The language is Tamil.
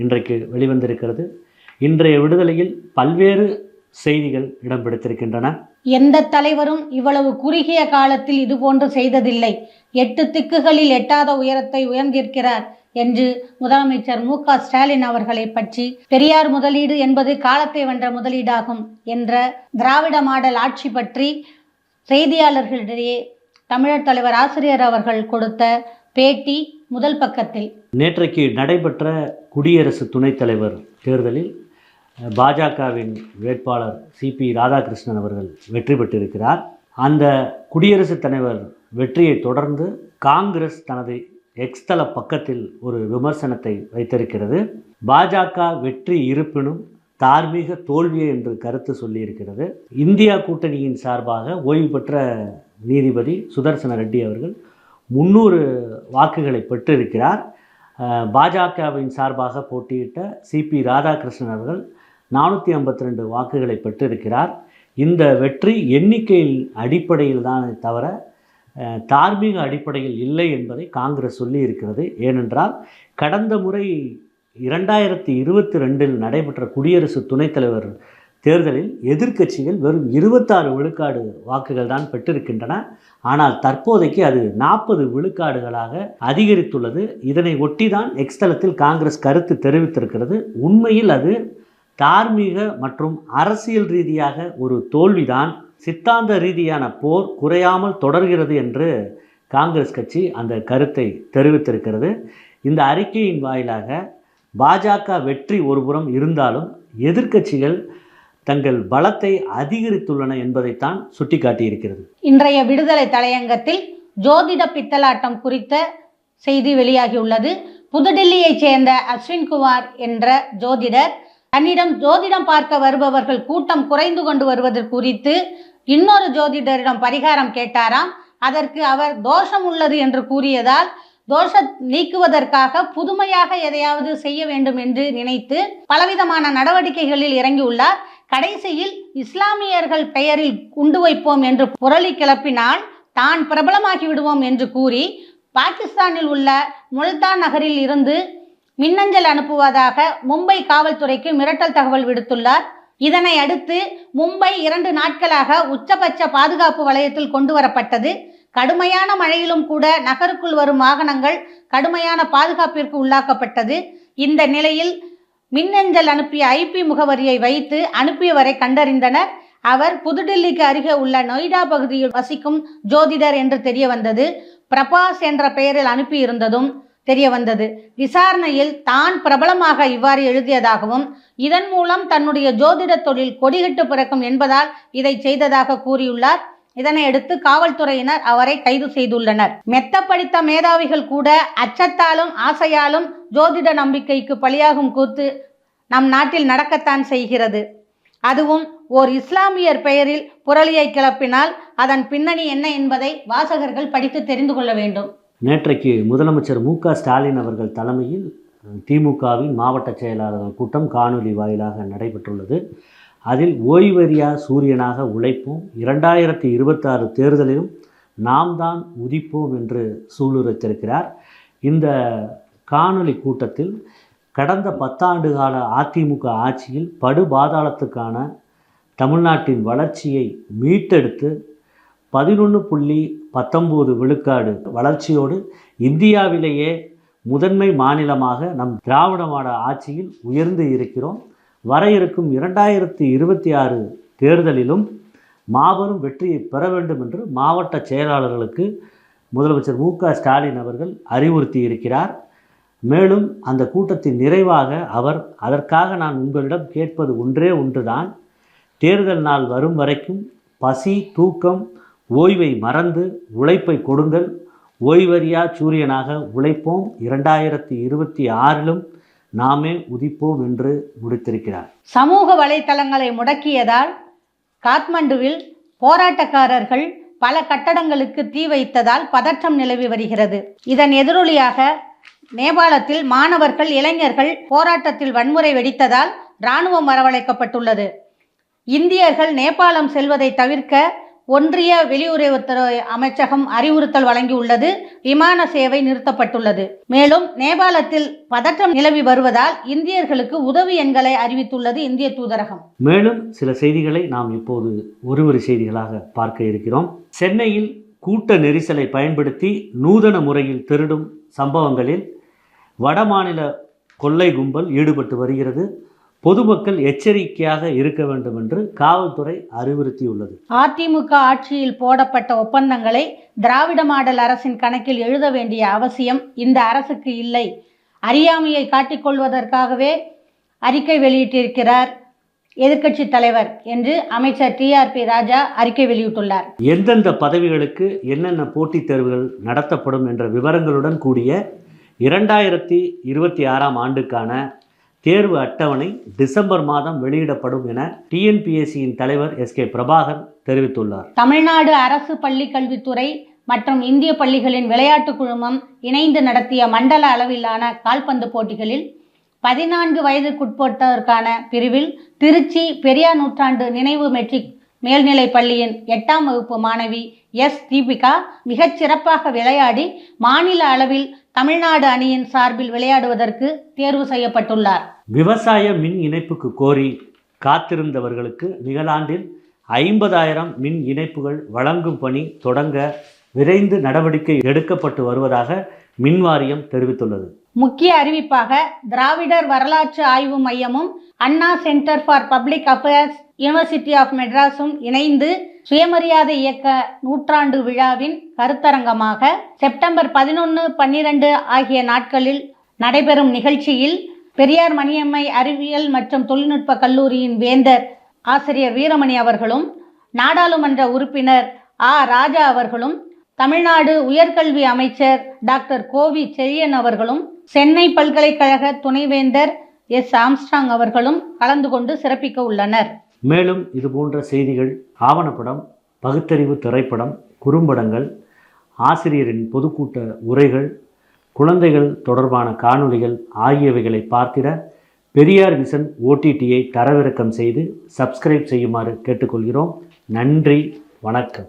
இன்றைக்கு வெளிவந்திருக்கிறது. இன்றைய விடுதலையில் பல்வேறு செய்திகள் இடம் பிடித்திருக்கின்றன எந்த தலைவரும் இவ்வளவு குறுகிய காலத்தில் இதுபோன்று செய்ததில்லை. எட்டு திக்குகளில் எட்டாத உயரத்தை உயர்ந்திருக்கிறார் என்று முதலமைச்சர் மு க ஸ்டாலின் அவர்களை பற்றி பெரியார் முதலீடு என்பது காலத்தை வென்ற முதலீடாகும் என்ற திராவிட மாடல் ஆட்சி பற்றி செய்தியாளர்களிடையே தமிழர் தலைவர் ஆசிரியர் அவர்கள் கொடுத்த பேட்டி முதல் பக்கத்தில். நேற்றைக்கு நடைபெற்ற குடியரசு துணைத் தலைவர் தேர்தலில் பாஜகவின் வேட்பாளர் சிபி ராதாகிருஷ்ணன் அவர்கள் வெற்றி பெற்றிருக்கிறார். அந்த குடியரசுத் தலைவர் வெற்றியை தொடர்ந்து காங்கிரஸ் தனது எக்ஸ்தல பக்கத்தில் ஒரு விமர்சனத்தை வைத்திருக்கிறது. பாஜக வெற்றி இருப்பினும் தார்மீக தோல்வி என்று கருத்து சொல்லியிருக்கிறது. இந்தியா கூட்டணியின் சார்பாக ஓய்வு பெற்ற நீதிபதி சுதர்சன ரெட்டி அவர்கள் முன்னூறு வாக்குகளை பெற்றிருக்கிறார். பாஜகவின் சார்பாக போட்டியிட்ட சிபி ராதாகிருஷ்ணன் அவர்கள் நானூற்றி ஐம்பத்தி ரெண்டு வாக்குகளை பெற்றிருக்கிறார். இந்த வெற்றி எண்ணிக்கையின் அடிப்படையில் தானே தவிர தார்மீக அடிப்படையில் இல்லை என்பதை காங்கிரஸ் சொல்லி இருக்கிறது ஏனென்றால் கடந்த முறை இரண்டாயிரத்தி இருபத்தி ரெண்டில் நடைபெற்ற குடியரசு துணைத் தலைவர் தேர்தலில் எதிர்க்கட்சிகள் வெறும் இருபத்தாறு விழுக்காடு வாக்குகள் தான் பெற்றிருக்கின்றன. ஆனால் தற்போதைக்கு அது நாற்பது விழுக்காடுகளாக அதிகரித்துள்ளது. இதனை ஒட்டி தான் எக்ஸ்தலத்தில் காங்கிரஸ் கருத்து தெரிவித்திருக்கிறது. உண்மையில் அது தார்மீக மற்றும் அரசியல் ரீதியாக ஒரு தோல்விதான். சித்தாந்த ரீதியான போர் குறையாமல் தொடர்கிறது என்று காங்கிரஸ் கட்சி அந்த கருத்தை தெரிவித்திருக்கிறது. இந்த அறிக்கையின் வாயிலாக பாஜக வெற்றி ஒருபுறம் இருந்தாலும் எதிர்க்கட்சிகள் தங்கள் பலத்தை அதிகரித்துள்ளன என்பதைத்தான் சுட்டிக்காட்டியிருக்கிறது. இன்றைய விடுதலை தலையங்கத்தில் ஜோதிட பித்தலாட்டம் குறித்த செய்தி வெளியாகியுள்ளது. புதுடில்லியைச் சேர்ந்த அஸ்வின்குமார் என்ற ஜோதிடர் தன்னிடம் ஜோதிடம் பார்க்க வருபவர்கள் கூட்டம் குறைந்து கொண்டு வருவது குறித்து இன்னொரு ஜோதிடரிடம் பரிகாரம் கேட்டாராம். அதற்கு அவர் தோஷம் உள்ளது என்று கூறியதால் தோஷ நீக்குவதற்காக புதுமையாக எதையாவது செய்ய வேண்டும் என்று நினைத்து பலவிதமான நடவடிக்கைகளில் இறங்கியுள்ளார். கடைசியில் இஸ்லாமியர்கள் பெயரில் குண்டு வைப்போம் என்று புரளி கிளப்பினால் தான் பிரபலமாகி விடுவோம் என்று கூறி பாகிஸ்தானில் உள்ள முல்தான் நகரில் இருந்து மின்னஞ்சல் அனுப்புவதாக மும்பை காவல்துறைக்கு மிரட்டல் தகவல் விடுத்துள்ளார். இதனை அடுத்து மும்பை இரண்டு நாட்களாக உச்சபட்ச பாதுகாப்பு வலயத்தில் கொண்டு வரப்பட்டது. கடுமையான மழையிலும் கூட நகருக்குள் வரும் வாகனங்கள் கடுமையான பாதுகாப்பிற்கு உள்ளாக்கப்பட்டது. இந்த நிலையில் மின்னஞ்சல் அனுப்பிய ஐபி முகவரியை வைத்து அனுப்பியவரை கண்டறிந்தனர். அவர் புதுடில்லிக்கு அருகே உள்ள நொய்டா பகுதியில் வசிக்கும் ஜோதிடர் என்று தெரிய வந்தது பிரபாஸ் என்ற பெயரில் அனுப்பியிருந்ததும் தெரிய வந்தது விசாரணையில் தான் பிரபலமாக இவ்வாறு எழுதியதாகவும் இதன் மூலம் தன்னுடைய ஜோதிட தொழில் கொடிகட்டு பிறக்கும் என்பதால் இதை செய்ததாக கூறியுள்ளார். இதனை அடுத்து காவல்துறையினர் அவரை கைது செய்துள்ளனர். மெத்த படித்த மேதாவிகள் கூட அச்சத்தாலும் ஆசையாலும் ஜோதிட நம்பிக்கைக்கு பலியாகும் கூத்து நம் நாட்டில் நடக்கத்தான் செய்கிறது. அதுவும் ஓர் இஸ்லாமியர் பெயரில் புரளியை கிளப்பினால் அதன் பின்னணி என்ன என்பதை வாசகர்கள் படித்து தெரிந்து கொள்ள வேண்டும். நேற்றைக்கு முதலமைச்சர் மு க ஸ்டாலின் அவர்கள் தலைமையில் திமுகவின் மாவட்ட செயலாளர்கள் கூட்டம் காணொலி வாயிலாக நடைபெற்றுள்ளது. அதில் ஓய்வறியா சூரியனாக உழைப்போம். இரண்டாயிரத்தி இருபத்தாறு தேர்தலிலும் நாம் தான் உதிப்போம் என்று சூளுரைத்திருக்கிறார். இந்த காணொளி கூட்டத்தில் கடந்த பத்தாண்டு கால அதிமுக ஆட்சியில் படுபாதாளத்துக்கான தமிழ்நாட்டின் வளர்ச்சியை மீட்டெடுத்து பதினொன்று புள்ளி பத்தொம்போது விழுக்காடு வளர்ச்சியோடு இந்தியாவிலேயே முதன்மை மாநிலமாக நம் திராவிட மாட ஆட்சியில் உயர்ந்து இருக்கிறோம். வர இருக்கும் இரண்டாயிரத்தி இருபத்தி ஆறு தேர்தலிலும் மாபெரும் வெற்றியை பெற வேண்டும் என்று மாவட்ட செயலாளர்களுக்கு முதலமைச்சர் மு க ஸ்டாலின் அவர்கள் அறிவுறுத்தி இருக்கிறார் மேலும் அந்த கூட்டத்தின் நிறைவாக அவர் அதற்காக நான் உங்களிடம் கேட்பது ஒன்றே ஒன்றுதான். தேர்தல் நாள் வரும் வரைக்கும் பசி தூக்கம் ஓய்வை மறந்து உழைப்பை கொடுங்கள். ஓய்வறியா சூரியனாக உழைப்போம். இரண்டாயிரத்தி இருபத்தி ஆறிலும் நாமே உதிப்போம் என்று முடித்திருக்கிறார். சமூக வலைத்தளங்களை முடக்கியதால் காத்மண்டுவில் போராட்டக்காரர்கள் பல கட்டடங்களுக்கு தீ வைத்ததால் பதற்றம் நிலவி வருகிறது. இதன் எதிரொலியாக நேபாளத்தில் மாணவர்கள் இளைஞர்கள் போராட்டத்தில் வன்முறை வெடித்ததால் இராணுவம் வரவழைக்கப்பட்டுள்ளது. இந்தியர்கள் நேபாளம் செல்வதை தவிர்க்க ஒன்றிய வெளியுறவுத்துறை அமைச்சகம் அறிவுறுத்தல் வழங்கியுள்ளது. விமான சேவை நிறுத்தப்பட்டுள்ளது. மேலும் நேபாளத்தில் பதற்றம் நிலவி வருவதால் இந்தியர்களுக்கு உதவி எண்களை அறிவித்துள்ளது இந்திய தூதரகம். மேலும் சில செய்திகளை நாம் இப்போது ஒருவரி செய்திகளாக பார்க்க இருக்கிறோம். சென்னையில் கூட்ட நெரிசலை பயன்படுத்தி நூதன முறையில் திருடும் சம்பவங்களில் வடமாநில கொள்ளை கும்பல் ஈடுபட்டு வருகிறது. பொதுமக்கள் எச்சரிக்கையாக இருக்க வேண்டும் என்று காவல்துறை அறிவுறுத்தியுள்ளது. அதிமுக ஆட்சியில் போடப்பட்ட ஒப்பந்தங்களை திராவிட மாடல் அரசின் கணக்கில் எழுத வேண்டிய அவசியம் இந்த அரசுக்கு இல்லை. அறியாமையை காட்டிக்கொள்வதற்காகவே அறிக்கை வெளியிட்டிருக்கிறார் எதிர்க்கட்சி தலைவர் என்று அமைச்சர் டிஆர்பி ராஜா அறிக்கை வெளியிட்டுள்ளார். எந்தெந்த பதவிகளுக்கு என்னென்ன போட்டித் தேர்வுகள் நடத்தப்படும் என்ற விவரங்களுடன் கூடிய இரண்டாயிரத்தி இருபத்தி ஆறாம் ஆண்டுக்கான தேர்வு அட்டவணை டிசம்பர் மாதம் வெளியிடப்படும் என டிஎன்பிஎஸ்சியின் தலைவர் எஸ் கே பிரபாகர் தெரிவித்துள்ளார். தமிழ்நாடு அரசு பள்ளி கல்வித்துறை மற்றும் இந்திய பள்ளிகளின் விளையாட்டு குழுமம் இணைந்து நடத்திய மண்டல அளவிலான கால்பந்து போட்டிகளில் பதினான்கு வயதுக்குட்பட்டோருக்கான பிரிவில் திருச்சி பெரியார் நூற்றாண்டு நினைவு மெட்ரிக் மேல்நிலை பள்ளியின் எட்டாம் வகுப்பு மாணவி எஸ் தீபிகா மிகச் சிறப்பாக விளையாடி மாநில அளவில் தமிழ்நாடு அணியின் சார்பில் விளையாடுவதற்கு தேர்வு செய்யப்பட்டுள்ளார். விவசாய மின் இணைப்புக்கு கோரி காத்திருந்தவர்களுக்கு நிகழாண்டில் ஐம்பதாயிரம் மின் இணைப்புகள் வழங்கும் பணி தொடங்க விரைந்து நடவடிக்கை எடுக்கப்பட்டு வருவதாக மின் வாரியம் தெரிவித்துள்ளது. முக்கிய அறிவிப்பாக திராவிடர் வரலாற்று ஆய்வு மையமும் Anna centre for public affairs university of மெட்ராஸும் இணைந்து சுயமரியாதை இயக்க நூற்றாண்டு விழாவின் கருத்தரங்கமாக செப்டம்பர் பதினொன்று பன்னிரண்டு ஆகிய நாட்களில் நடைபெறும் நிகழ்ச்சியில் பெரியார் மணியம்மை அறிவியல் மற்றும் தொழில்நுட்ப கல்லூரியின் வேந்தர் ஆசிரியர் வீரமணி அவர்களும் நாடாளுமன்ற உறுப்பினர் ஆ. ராஜா அவர்களும் தமிழ்நாடு உயர்கல்வி அமைச்சர் டாக்டர் கோவி செழியன் அவர்களும் சென்னை பல்கலைக்கழக துணைவேந்தர் எஸ் ஆம்ஸ்ட்ராங் அவர்களும் கலந்து கொண்டு சிறப்பிக்க உள்ளனர். மேலும் இதுபோன்ற செய்திகள் ஆவணப்படம் பகுத்தறிவு திரைப்படம் குறும்படங்கள் ஆசிரியரின் பொதுக்கூட்ட உரைகள் குழந்தைகள் தொடர்பான காணொளிகள் ஆகியவைகளை பார்த்திட பெரியார் விசன் ஓடிடியை தரவிறக்கம் செய்து சப்ஸ்கிரைப் செய்யுமாறு கேட்டுக்கொள்கிறோம். நன்றி வணக்கம்.